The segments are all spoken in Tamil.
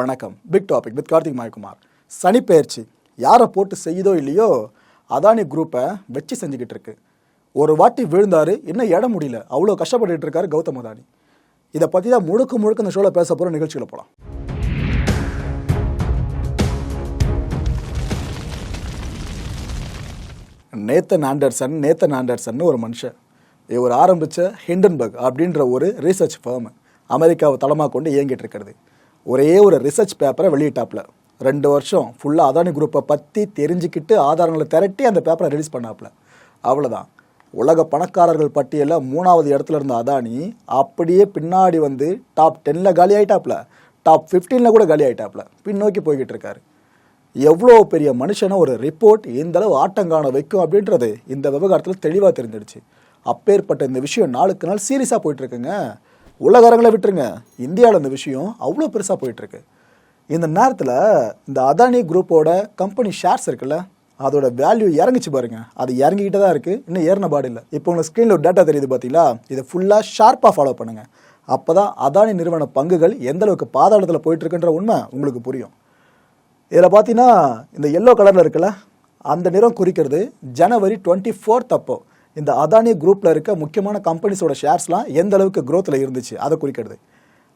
வணக்கம். Big topic with Karthik Mayakumar. சனிப்பெயர்ச்சி. யாரை போட்டு செய்யுதோ இல்லையோ அதானி குரூப்பை வச்சு செஞ்சுக்கிட்டு இருக்கு. ஒரு வாட்டி விழுந்தாரு இன்னும் இடம் முடியல. அவ்வளோ கஷ்டப்பட்டுட்டு இருக்காரு கௌதம் அதானி. இதை பற்றி தான் முழுக்க முழுக்க இந்த ஷோவில் பேச போகிற நிகழ்ச்சிகளை போகலாம் நேத்தன் ஆண்டர்சன் நேத்தன் ஆண்டர்சன் ஒரு மனுஷன். இவர் ஆரம்பித்த ஹிண்டன்பர்க் அப்படின்ற ஒரு ரீசர்ச் ஃபேம் அமெரிக்காவை தளமாக கொண்டு இயங்கிட்டு இருக்கிறது. ஒரே ஒரு ரிசர்ச் பேப்பரை வெளியிட்டாப்புல. ரெண்டு வருஷம் ஃபுல்லாக அதானி குரூப்பை பற்றி தெரிஞ்சுக்கிட்டு ஆதாரங்களை திரட்டி அந்த பேப்பரை ரிலீஸ் பண்ணாப்புல. அவ்வளோதான் உலக பணக்காரர்கள் பட்டியலில் மூணாவது இடத்துல இருந்த அதானி அப்படியே பின்னாடி வந்து டாப் டென்னில் காலி ஆகிட்டாப்புல டாப் ஃபிஃப்டீனில் கூட காலி ஆகிட்டாப்புல பின்னோக்கி போய்கிட்டு இருக்காரு. எவ்வளோ பெரிய மனுஷனை ஒரு ரிப்போர்ட் எந்த அளவு வைக்கும் அப்படின்றது இந்த விவகாரத்தில் தெளிவாக தெரிஞ்சிடுச்சு. அப்பேற்பட்ட இந்த விஷயம் நாளுக்கு நாள் சீரியஸாக போயிட்டுருக்குங்க உலகாரங்களை விட்டுருங்க. இந்தியாவில் இந்த விஷயம் அவ்வளோ பெருசாக போயிட்டுருக்கு. இந்த நேரத்தில் இந்த அதானி குரூப்போட கம்பெனி ஷேர்ஸ் இருக்குல்ல அதோட வேல்யூ இறங்குச்சு பாருங்க. அது இறங்கிக்கிட்டே தான் இருக்குது இன்னும் ஏறின பாடு இல்லை. இப்போ உங்களுக்கு ஸ்க்ரீனில் ஒரு டேட்டா தெரியுது பார்த்தீங்களா இதை ஃபுல்லாக ஷார்ப்பாக ஃபாலோ பண்ணுங்கள் அப்போ தான் அதானி நிறுவன பங்குகள் எந்த அளவுக்கு பாதாளத்தில் போயிட்டுருக்குன்ற உண்மை உங்களுக்கு புரியும். இதில் பார்த்தீங்கன்னா இந்த எல்லோ கலரில் இருக்குல்ல அந்த நிறம் குறிக்கிறது ஜனவரி டுவெண்ட்டி ஃபோர்த் அப்போ. இந்த அதானி குரூப்பில் இருக்க முக்கியமான கம்பெனிஸோட ஷேர்ஸ்லாம் எந்த அளவுக்கு க்ரோத்தில் இருந்துச்சு? அதை குறிக்கிறது.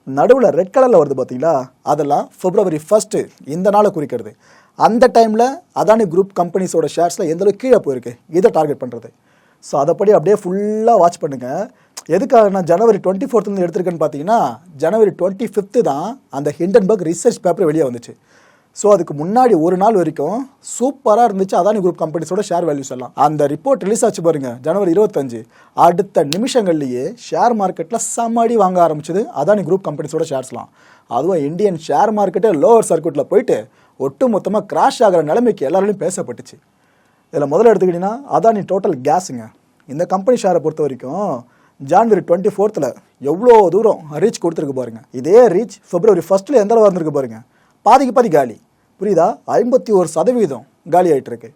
நடுவில் ரெட் கலரில் வருது பார்த்தீங்களா? அதெல்லாம் பிப்ரவரி ஃபஸ்ட்டு இந்த நாளை குறிக்கிறது. அந்த டைமில் அதானி குரூப் கம்பெனிஸோட ஷேர்ஸில் எந்தளவுக்கு கீழே போயிருக்கு? இதை டார்கெட் பண்ணுறது ஸோ அதைப்படி அப்படியே ஃபுல்லாக வாட்ச் பண்ணுங்கள் எதுக்காக நான் ஜனவரி டுவெண்ட்டி ஃபோர்த்துலேருந்து எடுத்திருக்கேன்னு பார்த்தீங்கன்னா ஜனவரி டுவெண்ட்டி ஃபிஃப்த்து தான் அந்த ஹிண்டன்பர்க் ரிசர்ச் பேப்பர் வெளியே வந்துச்சு. ஸோ அதுக்கு முன்னாடி ஒரு நாள் வரைக்கும் சூப்பராக இருந்துச்சு. அதானி குரூப் கம்பெனிஸோட ஷேர் வேல்யூஸ் எல்லாம். அந்த ரிப்போர்ட் ரிலீஸ் ஆச்சு பாருங்க ஜனவரி இருபத்தஞ்சு. அடுத்த நிமிஷங்கள்லேயே ஷேர் மார்க்கெட்டில் சமாடி வாங்க ஆரம்பிச்சது அதானி குரூப் கம்பெனிஸோட ஷேர்ஸ்லாம் அதுவும் இந்தியன் ஷேர் மார்க்கெட்டே லோவர் சர்க்கியூட்டில் போயிட்டு ஒட்டு மொத்தமாக கிராஷ் ஆகிற நிலைமைக்கு எல்லாராலையும் பேசப்பட்டுச்சு. இதில் முதல்ல எடுத்துக்கிட்டிங்கன்னா அதானி டோட்டல் கேஸுங்க இந்த கம்பெனி ஷேரை பொறுத்த வரைக்கும் ஜான்வரி டுவெண்ட்டி ஃபோர்த்தில் எவ்வளோ தூரம் ரீச் கொடுத்துருக்கு பாருங்க. இதே ரீச் பிப்ரவரி ஃபஸ்ட்டில் எந்த அளவு வந்திருக்கு பாருங்கள் பாதிக்கு பாதி காலி. புரியுதா? ஐம்பத்தி ஒரு சதவீதம் காலி ஆகிட்டுருக்கு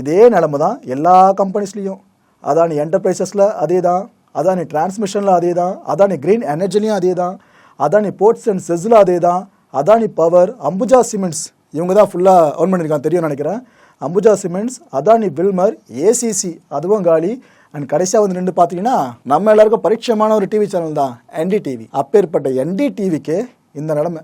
இதே நிலமை தான் எல்லா கம்பெனிஸ்லேயும் அதானி என்டர்பிரைசஸில் அதே தான் அதானி டிரான்ஸ்மிஷனில் அதே தான் அதானி க்ரீன் எனர்ஜிலையும் அதே தான் அதானி போர்ட்ஸ் அண்ட் செஸ்ஸில் அதே தான் அதானி பவர் அம்புஜா சிமெண்ட்ஸ் இவங்க தான் ஃபுல்லாக ஏர்ன் பண்ணியிருக்காங்க தெரியும் நினைக்கிறேன். Ambuja cements Adani Wilmar ACC அதுவும் காலி. அண்ட் கடைசியாக வந்து நின்று பார்த்தீங்கன்னா நம்ம எல்லாருக்கும் பரிட்சயமான ஒரு டிவி சேனல் தான் என்டிடிவி அப்பேற்பட்ட என்டிடிவிக்கு இந்த நிலமை.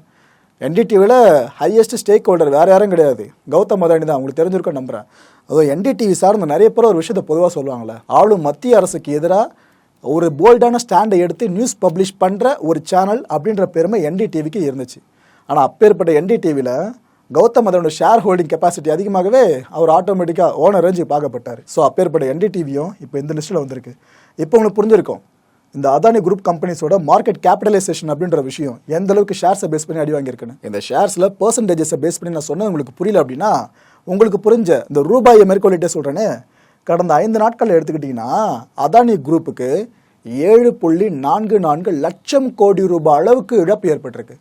என்டிடிவியில் ஹையஸ்ட் ஸ்டேக் ஹோல்டர் வேறு யாரும் கிடையாது. கௌதம் அதானி தான் உங்களுக்கு தெரிஞ்சிருக்கும் நம்புகிறேன் அதுவும் என்டிடிவி சார்ந்த நிறைய பேர் ஒரு விஷயத்தை பொதுவாக சொல்லுவாங்களே ஆளும் மத்திய அரசுக்கு எதிராக ஒரு போல்டான ஸ்டாண்டை எடுத்து நியூஸ் பப்ளிஷ் பண்ணுற ஒரு சேனல் அப்படின்ற பெருமை என்டிடிவிக்கு இருந்துச்சு. ஆனால் அப்பேற்பட்ட என்டிடிவியில் கௌதம் அதனோட ஷேர் ஹோல்டிங் கெப்பாசிட்டி அதிகமாகவே அவர் ஆட்டோமேட்டிக்காக ஓனர் ரேஞ்சு பார்க்கப்பட்டார். ஸோ அப்பேற்பட்ட என்டிடிவியும் இப்போ இந்த லிஸ்ட்டில் வந்திருக்கு. இப்போ உங்களுக்கு புரிஞ்சிருக்கும். இந்த அதானி குரூப் கம்பெனிஸோட மார்க்கெட் கேபிட்டலைசேஷன் அப்படின்ற விஷயம் எந்த அளவுக்கு ஷேர்ஸை பேஸ் பண்ணி அடி வாங்கியிருக்குன்னு. இந்த ஷேர்ஸில் பர்சன்டேஜஸை பேஸ் பண்ணி நான் சொன்னது உங்களுக்கு புரியல அப்படின்னா உங்களுக்கு புரிஞ்ச இந்த ரூபாயை மேற்கொள்ளிட்டே சொல்கிறேனே கடந்த ஐந்து நாட்களில் எடுத்துக்கிட்டிங்கன்னா அதானி குரூப்புக்கு ஏழு புள்ளி நான்கு நான்கு லட்சம் கோடி ரூபாய் அளவுக்கு இழப்பு ஏற்பட்டிருக்கு.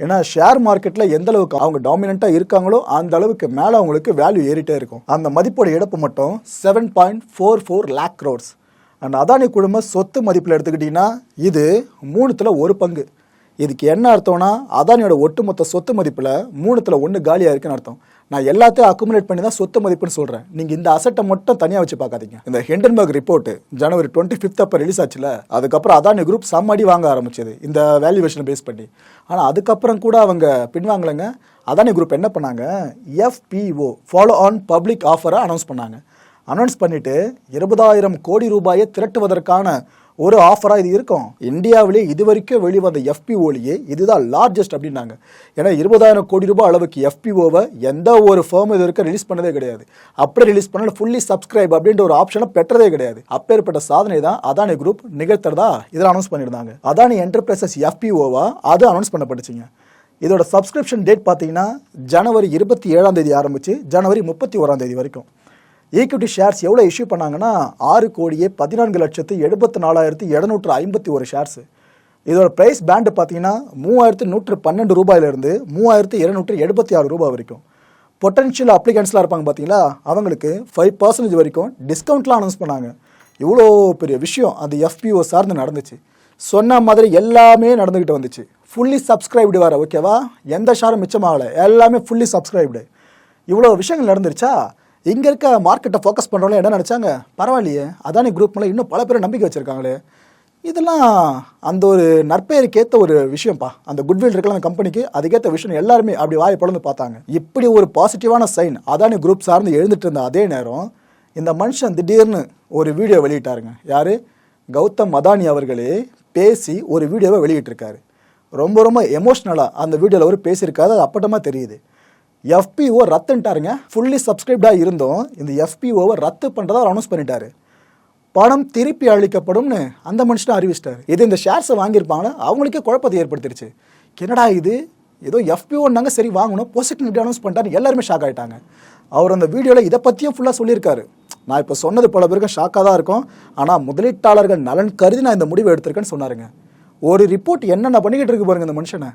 ஏன்னா ஷேர் மார்க்கெட்டில் எந்த அளவுக்கு அவங்க டாமினண்ட்டாக இருக்காங்களோ அந்த அளவுக்கு மேலே அவங்களுக்கு வேல்யூ ஏறிட்டே இருக்கும். அந்த மதிப்போட இழப்பு மட்டும் seven point four four lakh crores and Adani குழும சொத்து மதிப்பில் எடுத்துக்கிட்டிங்கன்னா இது மூணுத்தில் ஒரு பங்கு. இதுக்கு என்ன அர்த்தம்னா அதானியோட ஒட்டுமொத்த சொத்து மதிப்பில் மூணுத்தில் ஒன்று காலியாக இருக்குன்னு அர்த்தம். நான் எல்லாத்தையும் அக்குமுலேட் பண்ணி தான் சொத்து மதிப்புன்னு சொல்கிறேன் நீங்கள் இந்த அசட்டை மட்டும் தனியாக வச்சு பார்க்காதீங்க. இந்த Hindenburg report January twenty fifth அப்போ ரிலீஸ் ஆச்சுல அதுக்கப்புறம் அதானி குரூப் சம்மடி வாங்க ஆரம்பிச்சது இந்த வேல்யூவேஷனை பேஸ் பண்ணி. ஆனால் அதுக்கப்புறம் கூட அவங்க பின்வாங்கலைங்க. அதானி குரூப் என்ன பண்ணாங்க? எஃபிஓ ஃபாலோ ஆன் பப்ளிக் ஆஃபரை அனௌன்ஸ் பண்ணாங்க. அனௌன்ஸ் பண்ணிட்டு இருபதாயிரம் கோடி ரூபாயை திரட்டுவதற்கான ஒரு ஆஃபராக இது இருக்கும். இந்தியாவிலே இது வரைக்கும் வெளிவந்த எஃபிஓலியே இதுதான் லார்ஜஸ்ட் அப்படின்னாங்க. ஏன்னா இருபதாயிரம் கோடி ரூபாய் அளவுக்கு எஃபிஓவை எந்த ஒரு ஃபேம் இது வரைக்கும் ரிலீஸ் பண்ணதே கிடையாது. அப்படியே ரிலீஸ் பண்ணாலும் ஃபுல்லி சப்ஸ்கிரைப் அப்படின்ற ஒரு ஆப்ஷனை பெற்றதே கிடையாது. அப்பேற்பட்ட சாதனை தான் அதானி குரூப் நிகழ்த்துறதா இதில் அனௌன்ஸ் பண்ணியிருந்தாங்க. அதானி என்டர்பிரைசஸ் எஃபிஓவா அது அனௌன்ஸ் பண்ணப்பட்டுச்சுங்க. இதோட சப்ஸ்கிரிப்ஷன் டேட் பார்த்தீங்கன்னா ஜனவரி இருபத்தி ஏழாம் தேதி ஆரம்பிச்சு ஜனவரி முப்பத்தி ஓராம் தேதி வரைக்கும். ஈக்விட்டி ஷேர்ஸ் எவ்வளோ இஷ்யூ பண்ணாங்கன்னா ஆறு கோடியே பதினான்கு லட்சத்து எழுபத்தி நாலாயிரத்தி எழுநூற்று ஐம்பத்தி ஒரு ஷேர்ஸ் இதோட ப்ரைஸ் பேண்டு பார்த்தீங்கன்னா மூவாயிரத்து நூற்று பன்னெண்டு ரூபாயிலிருந்து மூவாயிரத்து இருநூற்று எழுபத்தி ஆறு ரூபாய் வரைக்கும். பொட்டன்ஷியல் அப்ளிகன்ஸ்லாம் இருப்பாங்க பார்த்தீங்களா? அவங்களுக்கு ஃபைவ் பர்சன்டேஜ் வரைக்கும் டிஸ்கவுண்ட்லாம் அனௌன்ஸ் பண்ணாங்க. இவ்வளோ பெரிய விஷயம். அந்த எஃபிஓ சார்ந்து நடந்துச்சு. சொன்ன மாதிரி எல்லாமே நடந்துக்கிட்டு வந்துச்சு. ஃபுல்லி சப்ஸ்கிரைப்டு வேறு ஓகேவா எந்த ஷேரும் மிச்சமாகலை. எல்லாமே ஃபுல்லி சப்ஸ்கிரைப்டு இவ்வளோ விஷயங்கள் நடந்துருச்சா? இங்கே இருக்க மார்க்கெட்டை ஃபோக்கஸ் பண்ணுறவங்க என்ன நினச்சாங்க? பரவாயில்லையே. அதானி குரூப் மேலே இன்னும் பல பேர் நம்பிக்கை வச்சுருக்காங்களே. இதெல்லாம் அந்த ஒரு நற்பெயருக்கேற்ற ஒரு விஷயம்ப்பா அந்த குட்வில் இருக்கல அந்த கம்பெனிக்கு அதுக்கேற்ற விஷயம் எல்லாருமே அப்படி வாய் பிளந்து பார்த்தாங்க. இப்படி ஒரு பாசிட்டிவான சைன் அதானி குரூப் சார்ந்து எழுந்துட்டு இருந்த அதே நேரம் இந்த மனுஷன் திடீர்னு ஒரு வீடியோ வெளியிட்டாருங்க. யார்? கௌதம் அதானி அவர்களே பேசி ஒரு வீடியோவை வெளியிட்டிருக்காரு. ரொம்ப ரொம்ப எமோஷ்னலாக அந்த வீடியோவில் அவர் பேசியிருக்காரு. அது அப்பட்டமாக தெரியுது. எஃபிஓ ரத்துன்ட்டாருங்க. ஃபுல்லி சப்ஸ்கிரைப்டாக இருந்தோம். இந்த எஃபிஓவை ரத்து பண்ணுறதா அவர் அனௌன்ஸ் பண்ணிட்டாரு. பணம் திருப்பி அளிக்கப்படும்னு அந்த மனுஷனை அறிவிச்சிட்டாரு. இது இந்த ஷேர்ஸை வாங்கியிருப்பாங்க அவங்களுக்கே குழப்பத்தை ஏற்படுத்திருச்சு. என்னடா இது? ஏதோ எஃபிஓன்னாங்க சரி வாங்கணும். பொசிட்டிவ் இப்படி அனௌன்ஸ் பண்ணிட்டாரு. எல்லாருமே ஷாக் ஆகிட்டாங்க அவர் அந்த வீடியோவில் இதை பற்றியும் ஃபுல்லாக சொல்லியிருக்காரு. நான் இப்போ சொன்னது பல பேருக்கு ஷாக்காக தான் இருக்கும். ஆனால் முதலீட்டாளர்கள் நலன் கருதி நான் இந்த முடிவு எடுத்திருக்கேன்னு சொன்னாருங்க. ஒரு ரிப்போர்ட் என்னென்ன பண்ணிக்கிட்டு இருக்கு பாருங்க இந்த மனுஷனை.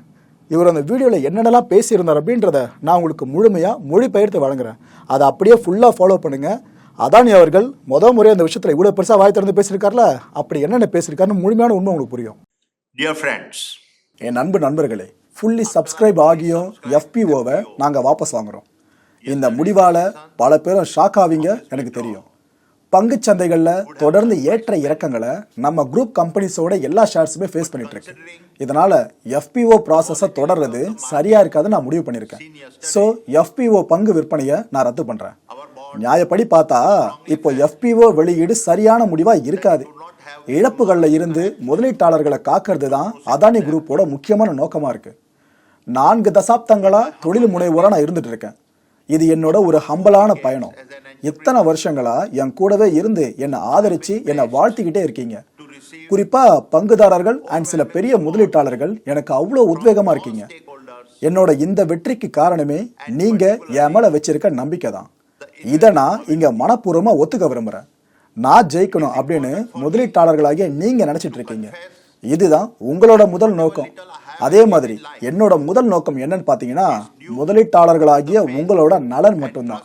இவர் அந்த வீடியோவில் என்னென்னலாம் பேசியிருந்தார் அப்படின்றத நான் உங்களுக்கு முழுமையாக மொழிபெயர்த்து வழங்குறேன். அதை அப்படியே ஃபுல்லாக ஃபாலோ பண்ணுங்கள் அதானி அவர்கள் முத முறை அந்த விஷயத்தில் இவ்வளோ பெருசாக வாய் திறந்து பேசியிருக்காருல? அப்படி என்னென்ன பேசியிருக்காருன்னு முழுமையான உண்மை உங்களுக்கு புரியும். Dear friends, என் அன்பு நண்பர்களே ஃபுல்லி சப்ஸ்கிரைப் ஆகியும் எஃபிஓவை நாங்கள் வாபஸ் வாங்குறோம். இந்த முடிவால் பல பேரும் ஷாக் ஆவீங்க எனக்கு தெரியும். பங்குச் சந்தைகளில் தொடர்ந்து ஏற்ற இறக்கங்களை நம்ம குரூப் கம்பெனிஸோட எல்லா ஷேர்ஸுமே ஃபேஸ் பண்ணிட்டு இருக்கு. இதனால எஃபிஓ ப்ராசஸை தொடர்றது சரியா இருக்காதுன்னு நான் முடிவு பண்ணியிருக்கேன். ஸோ எஃபிஓ பங்கு விற்பனையை நான் ரத்து பண்றேன். நியாயப்படி பார்த்தா இப்போ எஃபிஓ வெளியீடு சரியான முடிவா இருக்காது. இழப்புகள்ல இருந்து முதலீட்டாளர்களை காக்கிறது தான் அதானி குரூப்போட முக்கியமான நோக்கமா இருக்கு. நான்கு தசாப்தங்களா தொழில் முனைவோரா நான் இருந்துட்டு இருக்கேன். இது என்னோட ஒரு ஹம்பலான பயணம். இத்தனை வருஷங்களா என் கூடவே இருந்து என்னை ஆதரிச்சு என்னை வாழ்த்திக்கிட்டே இருக்கீங்க. குறிப்பா பங்குதாரர்கள் அண்ட் சில பெரிய முதலீட்டாளர்கள் எனக்கு அவ்வளோ உத்வேகமா இருக்கீங்க. என்னோட இந்த வெற்றிக்கு காரணமே நீங்க என் மேல வச்சிருக்க நம்பிக்கை தான். இதை நான் இங்க மனப்பூர்வமா ஒத்துக்க விரும்புறேன். நான் ஜெயிக்கணும் அப்படின்னு முதலீட்டாளர்களாகிய நீங்க நினைச்சிட்டு இருக்கீங்க. இதுதான் உங்களோட முதல் நோக்கம். அதே மாதிரி என்னோட முதல் நோக்கம் என்னன்னு பாத்தீங்கன்னா முதலீட்டாளர்களாகிய உங்களோட நலன் மட்டும்தான்.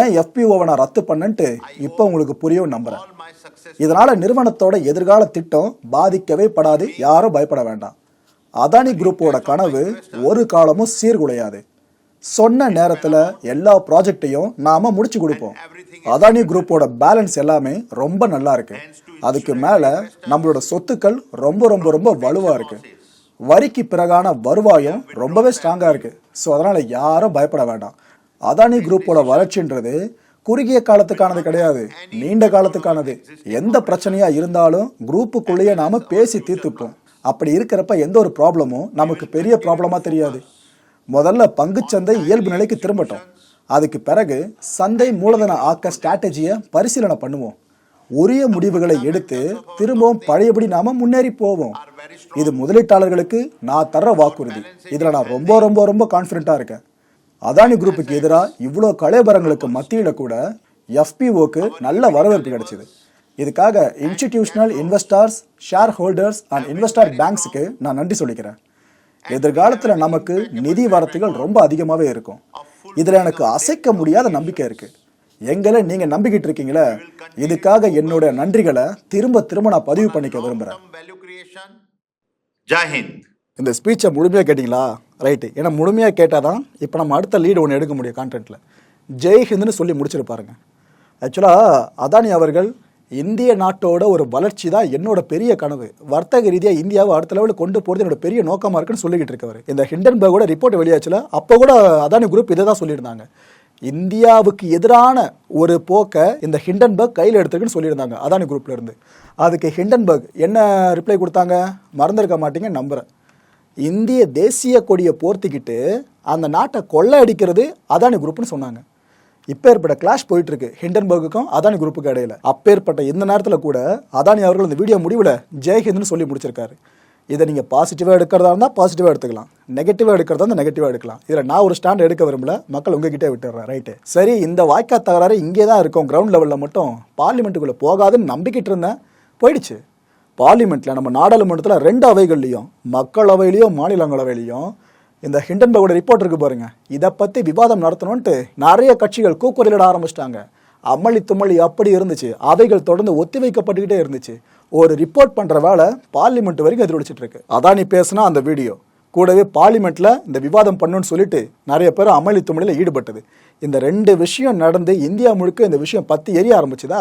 ஏன் எஃபிஓவை நான் ரத்து பண்ணன்ட்டு இப்போ உங்களுக்கு புரியும் நம்புறேன். இதனால நிறுவனத்தோட எதிர்கால திட்டம் பாதிக்கவே படாது யாரும் பயப்பட வேண்டாம். அதானி குரூப்போட கனவு ஒரு காலமும் சீர்குலையாது. சொன்ன நேரத்துல எல்லா ப்ராஜெக்டையும் நாம முடிச்சு கொடுப்போம். அதானி குரூப்போட பேலன்ஸ் எல்லாமே ரொம்ப நல்லா இருக்கு. அதுக்கு மேல நம்மளோட சொத்துக்கள் ரொம்ப ரொம்ப ரொம்ப வலுவா இருக்கு. வரிக்கு பிறகான வருவாயும் ரொம்பவே ஸ்ட்ராங்காக இருக்கு. ஸோ அதனால் யாரும் பயப்பட வேண்டாம். அதானி குரூப்போட வளர்ச்சின்றது குறுகிய காலத்துக்கானது கிடையாது. நீண்ட காலத்துக்கானது. எந்த பிரச்சனையாக இருந்தாலும் குரூப்புக்குள்ளேயே நாம் பேசி தீர்த்துப்போம். அப்படி இருக்கிறப்ப எந்த ஒரு ப்ராப்ளமும் நமக்கு பெரிய ப்ராப்ளமாக தெரியாது. முதல்ல பங்குச்சந்தை இயல்பு நிலைக்கு திரும்பட்டும். அதுக்கு பிறகு சந்தை மூலதன ஆக்க ஸ்ட்ராட்டஜியை பரிசீலனை பண்ணுவோம். உரிய முடிவுகளை எடுத்து திரும்பவும் பழையபடி நாம முன்னேறி போவோம். இது முதலீட்டாளர்களுக்கு நான் தர்ற வாக்குறுதி. இதுல நான் ரொம்ப ரொம்ப ரொம்ப கான்ஃபிடென்ட்டா இருக்கேன். அதானி குரூப்புக்கு எதிராக இவ்வளோ கலைபரங்களுக்கு மத்தியில் கூட எஃபிஓக்கு நல்ல வரவேற்பு கிடைச்சிது. இதுக்காக institutional investors share holders and investor பேங்க்ஸுக்கு நான் நன்றி சொல்லிக்கிறேன். எதிர்காலத்தில் நமக்கு நிதி வரத்துகள் ரொம்ப அதிகமாகவே இருக்கும். இதில் எனக்கு அசைக்க முடியாத நம்பிக்கை இருக்குது எங்களை நீங்க நம்பிக்கிட்டு இருக்கீங்களே? இதுக்காக என்னோட நன்றிகளை திரும்ப திரும்ப நான் பதிவு பண்ணிக்க விரும்புறேன். Hind. இந்த ஸ்பீச்சை முழுமையாக கேட்டிங்களா? ரைட்டு ஏன்னா முழுமையாக கேட்டால் தான் இப்போ நம்ம அடுத்த லீடு ஒன்று எடுக்க முடியும் கான்டென்ட்டில் ஜெய் ஹிந்த்னு சொல்லி முடிச்சிருப்பாருங்க ஆக்சுவலாக அதானி அவர்கள் இந்திய நாட்டோட ஒரு வளர்ச்சி தான் என்னோட பெரிய கனவு. வர்த்தக ரீதியாக இந்தியாவை அடுத்த லெவலில் கொண்டு போகிறது என்னோட பெரிய நோக்கமாக இருக்குன்னு சொல்லிக்கிட்டு இருக்கவர். இந்த ஹிண்டன்பர்கோட ரிப்போர்ட் வெளியாச்சுல அப்போ கூட அதானி குரூப் இதை தான் சொல்லியிருந்தாங்க. இந்தியாவுக்கு எதிரான ஒரு போக்கை இந்த ஹிண்டன்பர்க் கையில் எடுத்துருக்குன்னு சொல்லியிருந்தாங்க. அதானி குரூப்ல இருந்து. அதுக்கு ஹிண்டன்பர்க் என்ன ரிப்ளை கொடுத்தாங்க? மறந்துருக்க மாட்டீங்க நம்புறேன். இந்திய தேசிய கொடியை போர்த்திக்கிட்டு அந்த நாட்டை கொள்ளை அடிக்கிறது அதானி குரூப்னு சொன்னாங்க. இப்பேற்பட்ட கிளாஷ் போயிட்டு இருக்கு ஹிண்டன்பர்க்குக்கும் அதானி குரூப்புக்கு இடையில. அப்பேற்பட்ட இந்த நேரத்தில் கூட அதானி அவர்கள் இந்த வீடியோ முடிவில் ஜெய்ஹிந்த்னு சொல்லி முடிச்சிருக்காரு. இதை நீங்கள் பாசிட்டிவாக எடுக்கிறதா இருந்தால் பாசிட்டிவாக எடுத்துக்கலாம். நெகட்டிவாக எடுக்கிறதா இருந்தால் நெகட்டிவாக எடுக்கலாம். இதில் நான் ஒரு ஸ்டாண்ட் எடுக்க விரும்பல. மக்கள் உங்ககிட்டே விட்டுறேன் ரைட்டு சரி இந்த வாய்க்கா தகராறு இங்கே தான் இருக்கும். கிரவுண்ட் லெவலில் மட்டும் பார்லிமெண்ட்டுக்குள்ளே போகாதுன்னு நம்பிக்கிட்டு இருந்தேன். போயிடுச்சு. பார்லிமெண்ட்டில் நம்ம நாடாளுமன்றத்தில் ரெண்டு அவைகள்லையும் மக்களவையிலையும் மாநிலங்களவையிலையும் இந்த ஹிண்டன்பர்கோட ரிப்போர்ட் இருக்கு பாருங்க. இதை பற்றி விவாதம் நடத்தணும்ன்ட்டு நிறைய கட்சிகள் கூக்குரலிட ஆரம்பிச்சிட்டாங்க. அமளி தும்மளி அப்படி இருந்துச்சு. அவைகள் தொடர்ந்து ஒத்தி வைக்கப்பட்டுக்கிட்டே இருந்துச்சு. ஒரு ரிப்போர்ட் பண்ணுற வேலை பார்லிமெண்ட் வரைக்கும் எதிரொலிச்சிட்டு இருக்கு அதானி பேசினா அந்த வீடியோ கூடவே பார்லிமெண்ட்ல இந்த விவாதம் பண்ணுன்னு சொல்லிட்டு நிறைய பேர் அமளி துமளியில் ஈடுபட்டது. இந்த ரெண்டு விஷயம் நடந்து இந்தியா முழுக்க இந்த விஷயம் பத்தி எரிய ஆரம்பிச்சுதா?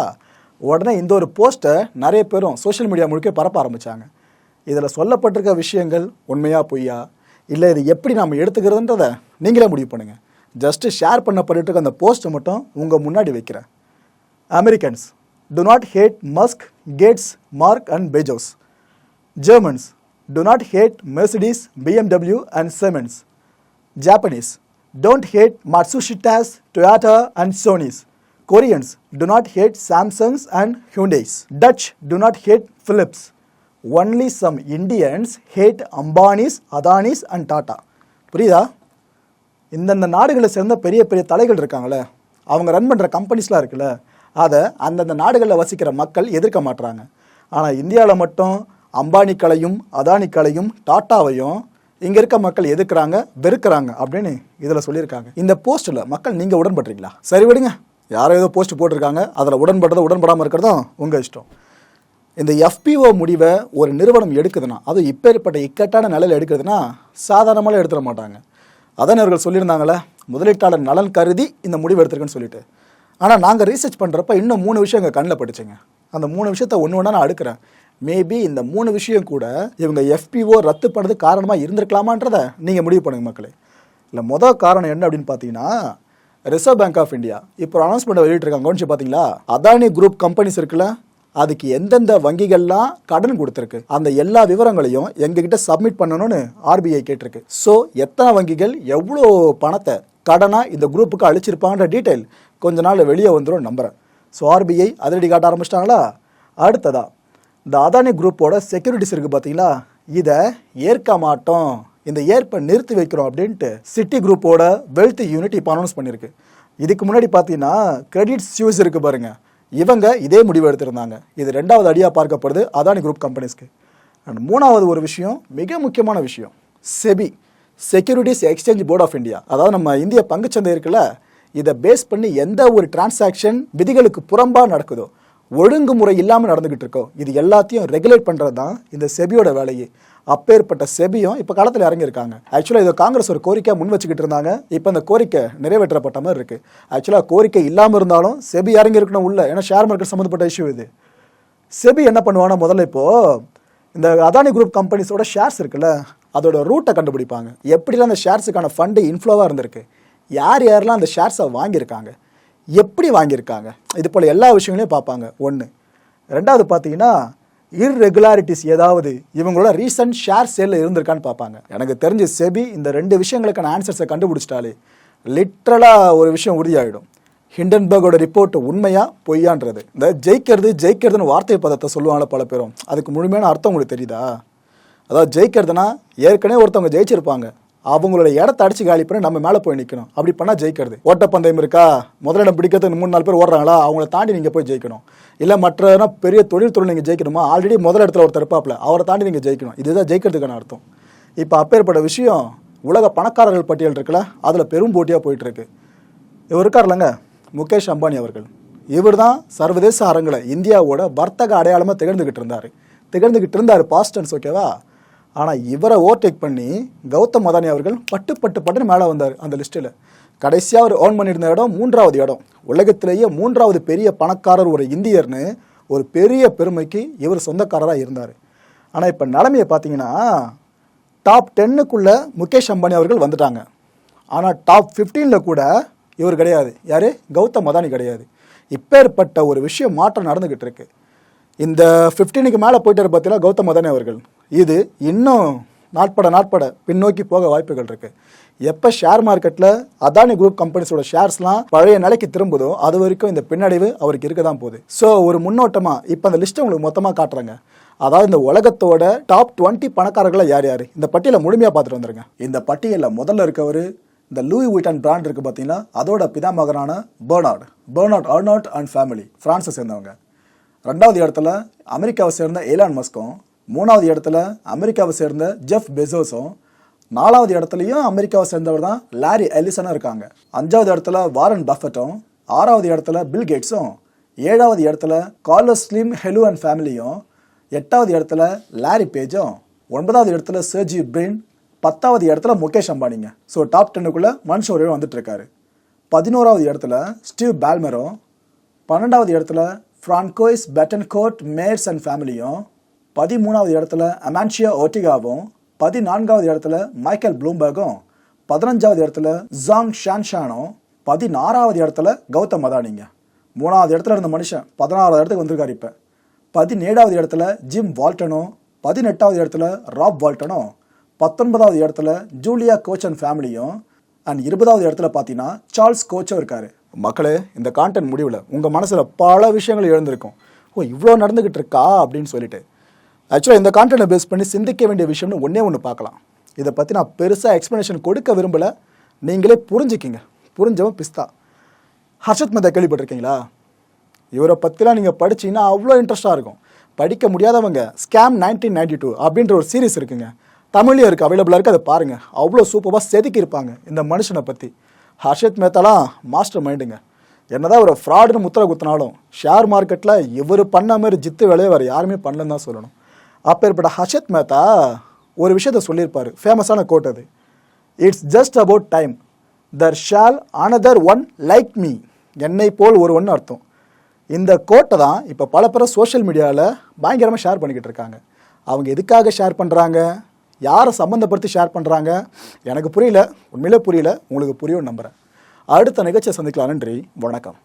உடனே இந்த ஒரு போஸ்ட்டை நிறைய பேரும் சோஷியல் மீடியா முழுக்க பரப்ப ஆரம்பித்தாங்க இதில் சொல்லப்பட்டிருக்க விஷயங்கள் உண்மையா பொய்யா? இல்லை இது எப்படி நாம் எடுத்துக்கிறதுன்றத நீங்களே முடிவு பண்ணுங்கள் ஜஸ்ட்டு ஷேர் பண்ணப்பட்டு இருக்க அந்த போஸ்ட்டை மட்டும் உங்கள் முன்னாடி வைக்கிறேன். Americans do not hate Musk, Gates, Mark and Bezos. Germans do not hate Mercedes, BMW and Siemens. Japanese don't hate Matsushita's, Toyota and Sony's. Koreans do not hate Samsungs and Hyundai's. Dutch do not hate Philips. Only some Indians hate Ambani's, Adani's and Tata. புரியுதா இந்தந்த நாடுகளை சேர்ந்த பெரிய பெரிய தலைகள் இருக்காங்களே அவங்க ரன் பண்ணுற கம்பெனிஸ்லாம் இருக்குல்ல அதை அந்தந்த நாடுகளில் வசிக்கிற மக்கள் எதிர்க்க மாட்டுறாங்க ஆனால் இந்தியாவில் மட்டும் அம்பானிக்களையும் அதானிக்களையும் டாட்டாவையும் இங்கே இருக்க மக்கள் எதிர்க்கிறாங்க வெறுக்கிறாங்க அப்படின்னு இதில் சொல்லியிருக்காங்க. இந்த போஸ்ட்டில் மக்கள் நீங்கள் உடன்படுறீங்களா? சரி விடுங்க. யாரோ ஏதோ போஸ்ட் போட்டிருக்காங்க. அதில் உடன்படுறதும் உடன்படாமல் இருக்கிறதும் உங்கள் இஷ்டம். இந்த எஃபிஓ முடிவை ஒரு நிறுவனம் எடுக்குதுன்னா அதுவும் இப்பேற்பட்ட இக்கட்டான நிலையில் எடுக்குதுன்னா சாதாரணமாக எடுத்துட மாட்டாங்க. அதான் அவர்கள் சொல்லியிருந்தாங்களே முதலீட்டாளர் நலன் கருதி இந்த முடிவு எடுத்திருக்குன்னு சொல்லிட்டு. ஆனால் நாங்கள் ரீசர்ச் பண்ணுறப்ப இன்னும் மூணு விஷயம் எங்கள் கண்ணில் பட்டுச்சுங்க. அந்த மூணு விஷயத்த ஒன்று ஒன்றா நான் அடுக்கிறேன். மேபி இந்த மூணு விஷயம் கூட இவங்க எஃபிஓ ரத்து பண்ணது காரணமாக இருந்திருக்கலாமான்றதை நீங்கள் முடிவு பண்ணுங்கள் மக்களே. இல்லை மொதல் காரணம் என்ன அப்படின்னு பார்த்தீங்கன்னா ரிசர்வ் பேங்க் ஆஃப் இந்தியா இப்போ அனௌன்ஸ்மெண்ட் வெளியிட்டிருக்காங்க. கவனிச்சு பார்த்தீங்களா அதானி குரூப் கம்பெனிஸ் இருக்குல்ல அதுக்கு எந்தெந்த வங்கிகள்லாம் கடன் கொடுத்துருக்கு அந்த எல்லா விவரங்களையும் எங்ககிட்ட சப்மிட் பண்ணணும்னு ஆர்பிஐ கேட்டிருக்கு. ஸோ எத்தனை வங்கிகள் எவ்வளோ பணத்தை கடனாக இந்த குரூப்புக்கு அழிச்சிருப்பான்ற டீட்டெயில் கொஞ்ச நாள் வெளியே வந்துடும் நம்புறேன். ஸோ ஆர்பிஐ அதிரடி காட்ட ஆரம்பிச்சிட்டாங்களா? அடுத்ததா இந்த அதானி குரூப்போட செக்யூரிட்டிஸ் இருக்குது பார்த்தீங்களா இதை ஏற்க மாட்டோம். இந்த ஏற்பை நிறுத்தி வைக்கிறோம் அப்படின்ட்டு சிட்டி குரூப்போட வெல்த் யூனிட் இப்போ அனௌன்ஸ் பண்ணியிருக்கு. இதுக்கு முன்னாடி பார்த்தீங்கன்னா கிரெடிட் சியூஸ் இருக்குது பாருங்கள் இவங்க இதே முடிவு எடுத்திருந்தாங்க. இது ரெண்டாவது அடியாக பார்க்கப்படுது அதானி குரூப் கம்பெனிஸ்க்கு அண்ட் மூணாவது ஒரு விஷயம் மிக முக்கியமான விஷயம். SEBI securities exchange board of India அதாவது நம்ம இந்திய பங்குச்சந்தை இருக்குல்ல இதை பேஸ் பண்ணி எந்த ஒரு டிரான்சாக்ஷன் விதிகளுக்கு புறம்பாக நடக்குதோ ஒழுங்குமுறை இல்லாமல் நடந்துக்கிட்டு இருக்கோ இது எல்லாத்தையும் ரெகுலேட் பண்ணுறது தான் இந்த செபியோட வேலையே. அப்பேற்பட்ட செபியும் இப்போ காலத்தில் இறங்கியிருக்காங்க. ஆக்சுவலாக இதை காங்கிரஸ் ஒரு கோரிக்கை முன் வச்சுக்கிட்டு இருந்தாங்க. இப்போ அந்த கோரிக்கை நிறைவேற்றப்பட்ட மாதிரி இருக்கு. ஆக்சுவலாக கோரிக்கை இல்லாமல் இருந்தாலும் செபி இறங்கியிருக்கணும் உள்ள. ஏன்னா ஷேர் மார்க்கெட் சம்மந்தப்பட்ட இஷ்யூ இது. செபி என்ன பண்ணுவாங்கன்னா முதல்ல இப்போ இந்த அதானி குரூப் கம்பெனிஸோட ஷேர்ஸ் இருக்குல்ல அதோட ரூட்டை கண்டுபிடிப்பாங்க. எப்படிலாம் அந்த ஷேர்ஸுக்கான ஃபண்டு இன்ஃப்ளோவாக இருந்திருக்கு? யார் யாரெல்லாம் அந்த ஷேர்ஸை வாங்கியிருக்காங்க? எப்படி வாங்கியிருக்காங்க? இது போல் எல்லா விஷயங்களையும் பார்ப்பாங்க. ஒன்று ரெண்டாவது பார்த்தீங்கன்னா இர்ரெகுலாரிட்டிஸ் ஏதாவது இவங்களோட ரீசன்ட் ஷேர் சேலில் இருந்திருக்கான்னு பார்ப்பாங்க. எனக்கு தெரிஞ்சு செபி இந்த ரெண்டு விஷயங்களுக்கான ஆன்சர்ஸை கண்டுபிடிச்சிட்டாலே லிட்ரலாக ஒரு விஷயம் உறுதியாகிடும் ஹிண்டன்பர்கோட ரிப்போர்ட் உண்மையா பொய்யான்றது. இந்த ஜெயிக்கிறது ஜெயிக்கிறதுன்னு வார்த்தை பதத்தை சொல்லுவாங்கள பல பேரும். அதுக்கு முழுமையான அர்த்தம் உங்களுக்கு தெரியுதா? அதாவது ஜெயிக்கிறதுனா ஏற்கனவே ஒருத்தவங்க ஜெயிச்சிருப்பாங்க. அவங்களோட இடத்த அடிச்சு காலி பண்ணி நம்ம மேலே போய் நிற்கணும் அப்படி பண்ணால் ஜெயிக்கிறது. ஓட்டப்பந்தயம் இருக்கா? முதலிடம் பிடிக்கிறதுக்கு மூணு நாலு பேர் ஓடுறாங்களா? அவங்கள தாண்டி நீங்கள் போய் ஜெயிக்கணும். இல்லை மற்ற பெரிய தொழில் தொழில் நீங்கள் ஜெயிக்கணுமா? ஆல்ரெடி முதல் இடத்துல ஒருத்தர் இருப்பாப்ல. அவரை தாண்டி நீங்கள் ஜெயிக்கணும். இதுதான் ஜெயிக்கிறதுக்கான அர்த்தம். இப்போ அப்பேற்பட்ட விஷயம் உலக பணக்காரர்கள் பட்டியல் இருக்குல்ல? அதில் பெரும் போட்டியாக போயிட்டுருக்கு. இவர் இருக்கார் இல்லைங்க? முகேஷ் அம்பானி அவர்கள். இவர் தான் சர்வதேச அரங்கில் இந்தியாவோட வர்த்தக அடையாளமாக திகழ்ந்துக்கிட்டு இருந்தார். திகழ்ந்துக்கிட்டு இருந்தார் பாஸ்டன்ஸ் ஓகேவா ஆனால் இவரை ஓவர்டேக் பண்ணி கௌதம் அதானி அவர்கள் பட்டு பட்டு பட்டுன்னு மேலே வந்தார் அந்த லிஸ்ட்டில் கடைசியாக அவர் ஏர்ன் பண்ணியிருந்த இடம் மூன்றாவது இடம். உலகத்திலேயே மூன்றாவது பெரிய பணக்காரர் ஒரு இந்தியர்னு ஒரு பெரிய பெருமைக்கு இவர் சொந்தக்காரராக இருந்தார். ஆனால் இப்போ நிலைமையை பார்த்தீங்கன்னா டாப் டென்னுக்குள்ளே முகேஷ் அம்பானி அவர்கள் வந்துட்டாங்க. ஆனால் டாப் 15ல கூட இவர் கிடையாது. யார்? கௌதம் அதானி கிடையாது. இப்பேற்பட்ட ஒரு விஷயம் மாற்றம் நடந்துக்கிட்டு இருக்கு. இந்த 15க்கு மேலே போயிட்டார் பார்த்தீங்கன்னா கௌதம் அதானி அவர்கள்? இது இன்னும் நாட்பட நாட்பட பின்னோக்கி போக வாய்ப்புகள் இருக்கு. எப்போ ஷேர் மார்க்கெட்டில் அதானி குரூப் கம்பெனிஸோட ஷேர்ஸ்லாம் பழைய நிலைக்கு திரும்புதோ அது வரைக்கும் இந்த பின்னடைவு அவருக்கு இருக்க தான் போகுது. ஸோ ஒரு முன்னோட்டமாக இப்போ அந்த லிஸ்ட்டை உங்களுக்கு மொத்தமாக காட்டுறாங்க. அதாவது இந்த உலகத்தோட டாப் 20 பணக்காரர்களை யார் யார்? இந்த பட்டியலை முழுமையாக பார்த்துட்டு வந்துருங்க. இந்த பட்டியலில் முதல்ல இருக்கவர் இந்த லூயி விட்டன் பிராண்ட் இருக்குது பார்த்தீங்கன்னா அதோட பிதாமகனான Bernard Bernard Arnault and family ஃப்ரான்ஸை சேர்ந்தவங்க. ரெண்டாவது இடத்துல அமெரிக்காவை சேர்ந்த ஏலான் மஸ்கும் மூணாவது இடத்துல அமெரிக்காவை சேர்ந்த ஜெஃப் பெசோஸும் நாலாவது இடத்துலையும் அமெரிக்காவை சேர்ந்தவர் தான் லாரி எலிசனும் இருக்காங்க. அஞ்சாவது இடத்துல வாரன் பஃபட்டும் ஆறாவது இடத்துல பில் கேட்ஸும் ஏழாவது இடத்துல கார்லஸ் ஸ்லிம் ஹெலு அண்ட் ஃபேமிலியும் எட்டாவது இடத்துல லாரி பேஜும் ஒன்பதாவது இடத்துல சர்ஜி பிரின் பத்தாவது இடத்துல முகேஷ் அம்பானிங்க. ஸோ டாப் டென்னுக்குள்ளே மனுஷ ஒருவர் வந்துட்டு இருக்காரு பதினோராவது இடத்துல ஸ்டீவ் பால்மரும் பன்னெண்டாவது இடத்துல ஃப்ரான்கோய்ஸ் பெட்டன்கோட் மேர்ஸ் அண்ட் ஃபேமிலியும் பதிமூணாவது இடத்துல அமான்ஷியா ஓட்டிகாவும் பதினான்காவது இடத்துல மைக்கேல் ப்ளூம்பர்கும் பதினஞ்சாவது இடத்துல ஜாங் ஷான்ஷானும் பதினாறாவது இடத்துல கௌதம் அதானிங்க. மூணாவது இடத்துல இருந்த மனுஷன் பதினாறாவது இடத்துக்கு வந்திருக்காரு இப்போ. பதினேழாவது இடத்துல ஜிம் வால்டனும் பதினெட்டாவது இடத்துல ராப் வால்டனும் பத்தொன்பதாவது இடத்துல ஜூலியா கோச் அண்ட் ஃபேமிலியும் அண்ட் இருபதாவது இடத்துல பார்த்தீங்கன்னா சார்ல்ஸ் கோச்சும் இருக்கார். மக்களே இந்த கான்டென்ட் முடிவில் உங்கள் மனசில் பல விஷயங்கள் எழுந்திருக்கும். ஓ இவ்வளோ நடந்துக்கிட்டு இருக்கா? அப்படின்னு சொல்லிட்டு. ஆக்சுவலாக இந்த கான்டென்ட்டை பேஸ் பண்ணி சிந்திக்க வேண்டிய விஷயம்னு ஒன்றே ஒன்று பார்க்கலாம். இதை பற்றி நான் பெருசாக எக்ஸ்ப்ளனேஷன் கொடுக்க விரும்பலை. நீங்களே புரிஞ்சுக்கிங்க. புரிஞ்சவன் பிஸ்தா. ஹர்ஷத் மேத்தா கேள்விப்பட்டிருக்கீங்களா? இவரை பற்றிலாம் நீங்கள் படிச்சிங்கன்னா அவ்வளோ இன்ட்ரெஸ்ட்டாக இருக்கும். படிக்க முடியாதவங்க ஸ்கேம் நைன்டீன் நைன்டி டூ அப்படின்ற ஒரு சீரீஸ் இருக்குங்க. தமிழ்லையும் இருக்குது அவைலபிளாக இருக்குது அதை பாருங்கள் அவ்வளோ சூப்பராக செதுக்கி இருப்பாங்க இந்த மனுஷனை பற்றி ஹர்ஷத் மேத்தாலாம் மாஸ்டர் மைண்டுங்க என்னதான் ஒரு ஃப்ராடுன்னு முத்திர குத்தினாலும் ஷேர் மார்க்கெட்டில் இவர் பண்ண மாதிரி ஜித்து வேலையை வேறு யாருமே பண்ணலன்னு தான் சொல்லணும். அப்பேற்பட்ட ஹர்ஷத் மேத்தா ஒரு விஷயத்த சொல்லியிருப்பார். ஃபேமஸான கோட் அது. It's just about time there shall another one like me என்னை போல் ஒரு ஒன்று அர்த்தம். இந்த கோட்டை தான் இப்போ பல பேர் சோஷியல் மீடியாவில் பயங்கரமாக ஷேர் பண்ணிக்கிட்டு இருக்காங்க. அவங்க எதுக்காக ஷேர் பண்ணுறாங்க யாரை சம்மந்தப்படுத்தி ஷேர் பண்ணுறாங்க எனக்கு புரியல. உண்மையிலே புரியல. உங்களுக்கு புரியும் நம்புகிறேன் அடுத்த நிகழ்ச்சியை சந்திக்கலாம் நன்றி. வணக்கம்.